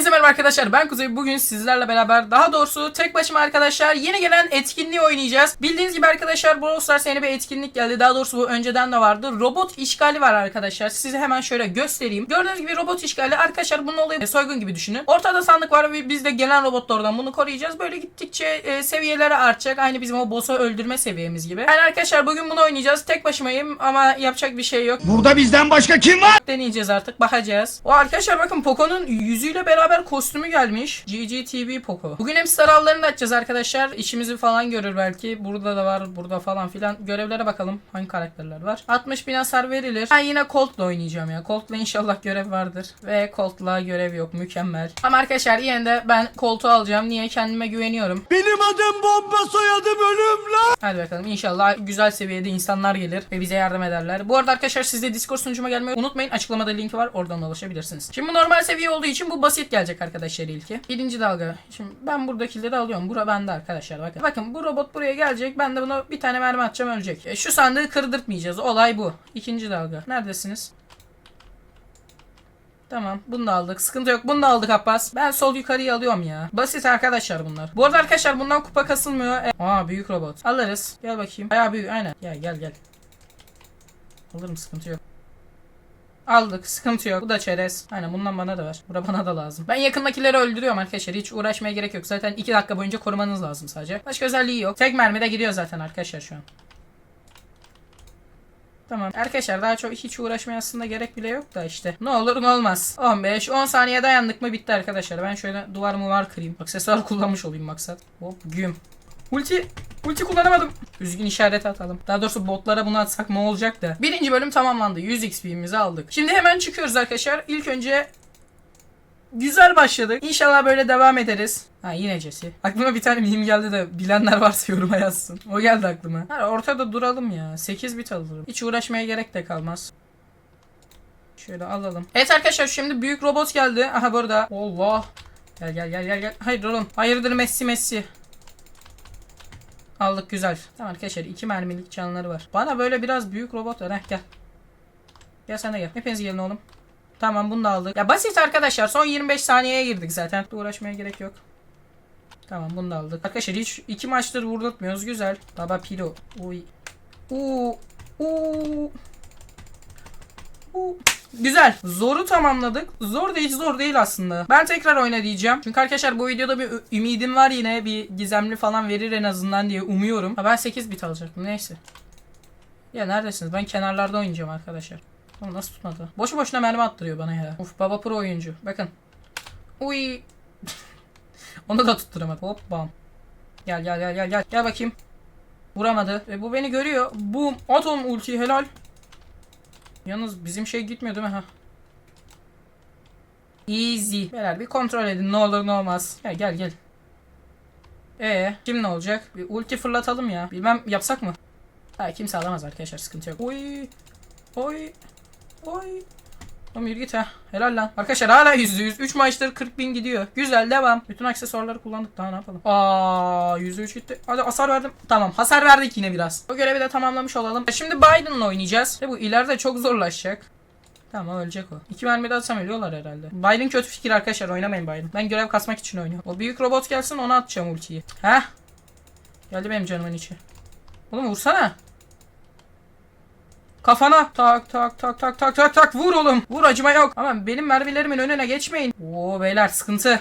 Hepinize merhaba arkadaşlar ben Kuzey bugün sizlerle beraber daha doğrusu tek başıma arkadaşlar yeni gelen etkinliği oynayacağız. Bildiğiniz gibi arkadaşlar Brawl Stars yeni bir etkinlik geldi daha doğrusu bu önceden de vardı. Robot işgali var arkadaşlar size hemen şöyle göstereyim. Gördüğünüz gibi robot işgali arkadaşlar bunun olayı soygun gibi düşünün. Ortada sandık var ve biz de gelen robotlardan bunu koruyacağız. Böyle gittikçe e, seviyeleri artacak aynı bizim o boss'u öldürme seviyemiz gibi. Yani arkadaşlar bugün bunu oynayacağız tek başımayım ama yapacak bir şey yok. Burada bizden başka kim var? deneyeceğiz artık bakacağız. O arkadaşlar bakın Poco'nun yüzüyle beraber kostümü gelmiş. GGTV Poco. Bugün hem star avlarını da açacağız arkadaşlar. İşimizi falan görür belki. Burada da var burada falan filan. Görevlere bakalım hangi karakterler var. 60 bin hasar verilir. Ben yine Colt'la oynayacağım ya. Colt'la inşallah görev vardır. Ve Colt'la görev yok mükemmel. Ama arkadaşlar yine de ben Colt'u alacağım. Niye? Kendime güveniyorum. Benim adım bomba soyadım ölüm lan. Hadi bakalım inşallah güzel seviyede insanlar gelir ve bize yardım ederler. Bu arada arkadaşlar siz de Discord sunucuma gelmeyi unutmayın. Açıklamada linki var oradan da ulaşabilirsiniz. Şimdi bu normal seviye olduğu için bu basit gelecek arkadaşlar ilki. Birinci dalga. Şimdi ben buradakileri alıyorum. Bura bende arkadaşlar bakın. Bakın bu robot buraya gelecek. Ben de buna bir tane mermi atacağım ölecek. E, şu sandığı kırdırtmayacağız. Olay bu. İkinci dalga. Neredesiniz? Tamam bunu da aldık. Sıkıntı yok. Bunu da aldık Abbas. Ben sol yukarıyı alıyorum ya. Basit arkadaşlar bunlar. Bu arada arkadaşlar bundan kupa kasılmıyor. E- Aa büyük robot. Alırız. Gel bakayım. Bayağı büyük aynen. Gel gel gel. Alırım sıkıntı yok. Aldık sıkıntı yok. Bu da çerez. Aynen bundan bana da ver. Bura bana da lazım. Ben yakındakileri öldürüyorum arkadaşlar. Hiç uğraşmaya gerek yok. Zaten 2 dakika boyunca korumanız lazım sadece. Başka özelliği yok. Tek mermide gidiyor zaten arkadaşlar şu an. Tamam. Arkadaşlar daha çok hiç uğraşmaya aslında gerek bile yok da işte. Ne olur ne olmaz. 15 10 saniye dayandık mı bitti arkadaşlar. Ben şöyle duvar mı kırayım. Aksesuar kullanmış olayım maksat. Hop güm. Ulti Ulti kullanamadım. Üzgün işareti atalım. Daha doğrusu botlara bunu atsak ne olacak da. Birinci bölüm tamamlandı. 100 XP'mizi aldık. Şimdi hemen çıkıyoruz arkadaşlar. İlk önce Güzel başladık. İnşallah böyle devam ederiz. Ha yine Jesse. Aklıma bir tane meme geldi de bilenler varsa yoruma yazsın. O geldi aklıma. Ha, ortada duralım ya. 8 bit alırım. Hiç uğraşmaya gerek de kalmaz. Şöyle alalım. Evet arkadaşlar şimdi büyük robot geldi. Aha burada. Allah. Gel gel gel gel gel. Hayır oğlum. Hayırdır Messi Messi. Aldık güzel. Tamam arkadaşlar iki mermilik canları var. Bana böyle biraz büyük robot ver. Heh gel. Gel sen de gel. Hepiniz gelin oğlum. Tamam bunu da aldık. Ya basit arkadaşlar. Son 25 saniyeye girdik zaten. Uğraşmaya gerek yok. Tamam bunu da aldık. Arkadaşlar hiç iki maçtır vurdurtmuyoruz. Güzel. Baba pilo. Uy. Uuu. Uuu. Uuu. Güzel. Zoru tamamladık. Zor da hiç zor değil aslında. Ben tekrar oyna diyeceğim. Çünkü arkadaşlar bu videoda bir ümidim var yine. Bir gizemli falan verir en azından diye umuyorum. Ha ben 8 bit alacaktım. Neyse. Ya neredesiniz? Ben kenarlarda oynayacağım arkadaşlar. Oğlum nasıl tutmadı? Boşu boşuna mermi attırıyor bana ya. Uf baba pro oyuncu. Bakın. Uy. Onu da tutturamadı. Hop bam. Gel gel gel gel gel. Gel bakayım. Vuramadı. Ve bu beni görüyor. Boom. At oğlum ultiyi helal. Yalnız bizim şey gitmiyor değil mi? Ha. Easy. Beyler bir kontrol edin ne olur ne olmaz. Gel gel gel. Ee, kim ne olacak? Bir ulti fırlatalım ya. Bilmem yapsak mı? Ha kimse alamaz arkadaşlar sıkıntı yok. Oy. Oy. Oy. Oğlum yürü git ha. Helal lan. Arkadaşlar hala %100. 3 maçtır 40 bin gidiyor. Güzel devam. Bütün aksesuarları kullandık. Daha ne yapalım? Aa %3 gitti. Hadi hasar verdim. Tamam hasar verdik yine biraz. Bu görevi de tamamlamış olalım. Şimdi Biden'la oynayacağız. Ve bu ileride çok zorlaşacak. Tamam ölecek o. İki mermi de atsam ölüyorlar herhalde. Biden kötü fikir arkadaşlar oynamayın Biden. Ben görev kasmak için oynuyorum. O büyük robot gelsin ona atacağım ultiyi. Heh. Geldi benim canımın içi. Oğlum vursana. Kafana. Tak tak tak tak tak tak tak vur oğlum. Vur acıma yok. Ama benim mermilerimin önüne geçmeyin. Oo beyler sıkıntı.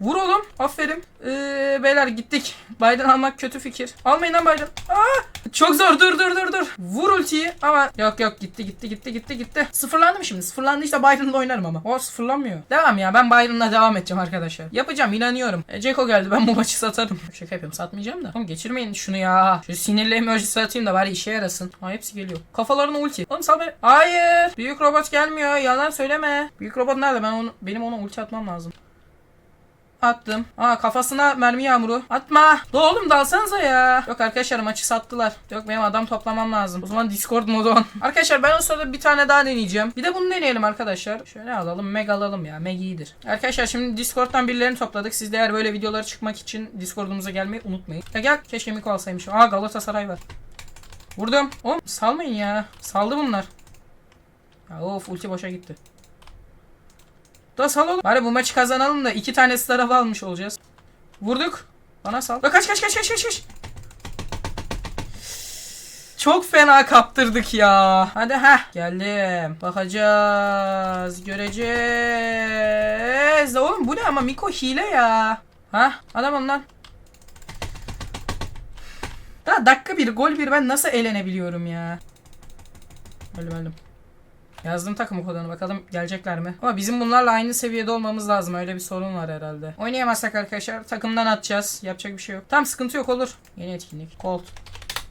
Vur oğlum. Aferin. Ee, beyler gittik. Biden almak kötü fikir. Almayın lan Biden. Aa, çok zor. Dur dur dur dur. Vur ultiyi ama yok yok gitti gitti gitti gitti gitti. Sıfırlandı mı şimdi? Sıfırlandıysa Biden'la oynarım ama. O sıfırlanmıyor. Devam ya. Ben Biden'la devam edeceğim arkadaşlar. Yapacağım inanıyorum. E, Ceko geldi. Ben bu maçı satarım. Şaka yapıyorum. Satmayacağım da. Oğlum geçirmeyin şunu ya. Şu sinirli emojisi atayım da bari işe yarasın. Ha hepsi geliyor. Kafalarına ulti. Oğlum sal. Hayır. Büyük robot gelmiyor. Yalan söyleme. Büyük robot nerede? Ben onu benim ona ulti atmam lazım. Attım. Aa kafasına mermi yağmuru. Atma. Da oğlum dalsanıza ya. Yok arkadaşlar maçı sattılar. Yok benim adam toplamam lazım. O zaman Discord modu on. arkadaşlar ben o sırada bir tane daha deneyeceğim. Bir de bunu deneyelim arkadaşlar. Şöyle alalım. Meg alalım ya. Meg iyidir. Arkadaşlar şimdi Discord'dan birilerini topladık. Siz de eğer böyle videoları çıkmak için Discord'umuza gelmeyi unutmayın. Ya gel. Keşke Miko alsaymışım. Aa Galatasaray var. Vurdum. Oğlum salmayın ya. Saldı bunlar. Ya of ulti boşa gitti. Da sal oğlum. Bari bu maçı kazanalım da iki tane staraf almış olacağız. Vurduk. Bana sal. Da kaç kaç kaç kaç kaç kaç. Çok fena kaptırdık ya. Hadi ha geldim. Bakacağız. Göreceğiz. Oğlum bu ne ama Miko hile ya. Ha adam ondan. Daha dakika bir gol bir ben nasıl eğlenebiliyorum ya. Öldüm öldüm. Yazdım takım kodunu bakalım gelecekler mi? Ama bizim bunlarla aynı seviyede olmamız lazım. Öyle bir sorun var herhalde. Oynayamazsak arkadaşlar takımdan atacağız. Yapacak bir şey yok. Tamam sıkıntı yok olur. Yeni etkinlik. Colt.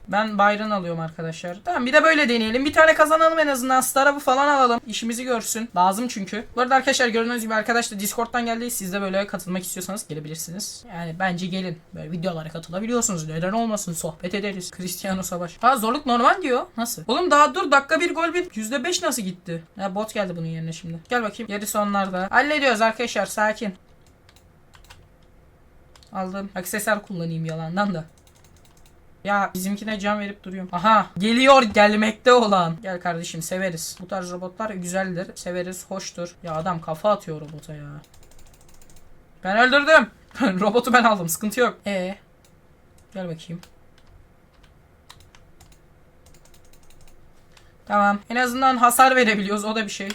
Ben Byron alıyorum arkadaşlar. Tamam bir de böyle deneyelim. Bir tane kazanalım en azından. Starab'ı falan alalım. İşimizi görsün. Lazım çünkü. Bu arada arkadaşlar gördüğünüz gibi arkadaş da Discord'dan geldi. Siz de böyle katılmak istiyorsanız gelebilirsiniz. Yani bence gelin. Böyle videolara katılabiliyorsunuz. Neden olmasın? Sohbet ederiz. Cristiano Savaş. Ha zorluk normal diyor. Nasıl? Oğlum daha dur dakika bir gol bir. %5 nasıl gitti? Ha bot geldi bunun yerine şimdi. Gel bakayım. Gerisi onlarda. Hallediyoruz arkadaşlar. Sakin. Aldım. Aksesuar kullanayım yalandan da. Ya bizimkine can verip duruyorum. Aha geliyor gelmekte olan. Gel kardeşim severiz. Bu tarz robotlar güzeldir. Severiz hoştur. Ya adam kafa atıyor robota ya. Ben öldürdüm. Robotu ben aldım sıkıntı yok. E Gel bakayım. Tamam. En azından hasar verebiliyoruz. O da bir şey.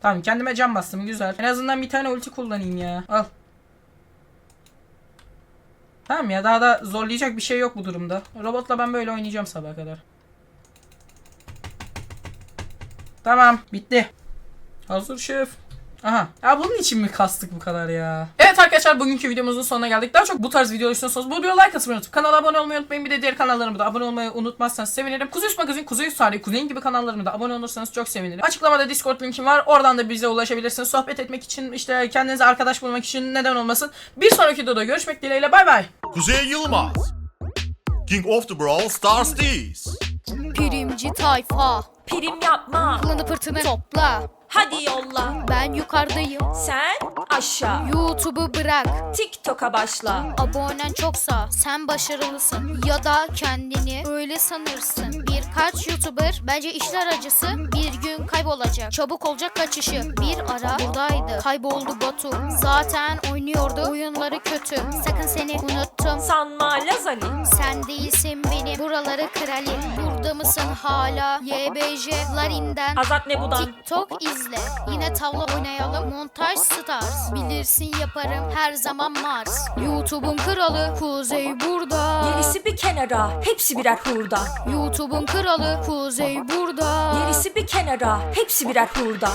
Tamam kendime can bastım güzel. En azından bir tane ulti kullanayım ya. Al. Tamam ya daha da zorlayacak bir şey yok bu durumda. Robotla ben böyle oynayacağım sabaha kadar. Tamam bitti. Hazır şef. Aha. Ya bunun için mi kastık bu kadar ya? Evet arkadaşlar bugünkü videomuzun sonuna geldik. Daha çok bu tarz videolar istiyorsanız bu videoya like atmayı unutup kanala abone olmayı unutmayın. Bir de diğer kanallarıma da abone olmayı unutmazsanız sevinirim. Kuzey Üst Magazin, Kuzey Üst Tarih, Kuzey'in gibi kanallarıma da abone olursanız çok sevinirim. Açıklamada Discord linkim var. Oradan da bize ulaşabilirsiniz. Sohbet etmek için işte kendinize arkadaş bulmak için neden olmasın. Bir sonraki videoda görüşmek dileğiyle. Bay bay. Kuzey Yılmaz King of the Brawl Stars Tees Primci tayfa Prim yapma. Kılını pırtını topla Hadi yolla. Ben yukarıdayım Sen aşağı. YouTube'u bırak TikTok'a başla. Abonen çoksa sen başarılısın Ya da kendini öyle sanırsın Birkaç YouTuber? Bence işler acısı Bir gün kaybolacak. Çabuk olacak kaçışı. Bir ara buradaydı. Kayboldu Batu. Zaten oynuyordu. Oyunları kötü. Sakın seni unuttum. Sanma Lazali. Sen değilsin benim. Buraları krali. Burada mısın hala? YBJ Larinden. Azat Nebu'dan. TikTok izle. Yine tavla oynayalım. Montaj Stars. Bilirsin yaparım. Her zaman Mars. YouTube'un kralı Kuzey burada. Gerisi bir kenara. Hepsi birer hurda. YouTube'un kralı Kuzey burada Gerisi bir kenara. Hepsi birer hurda.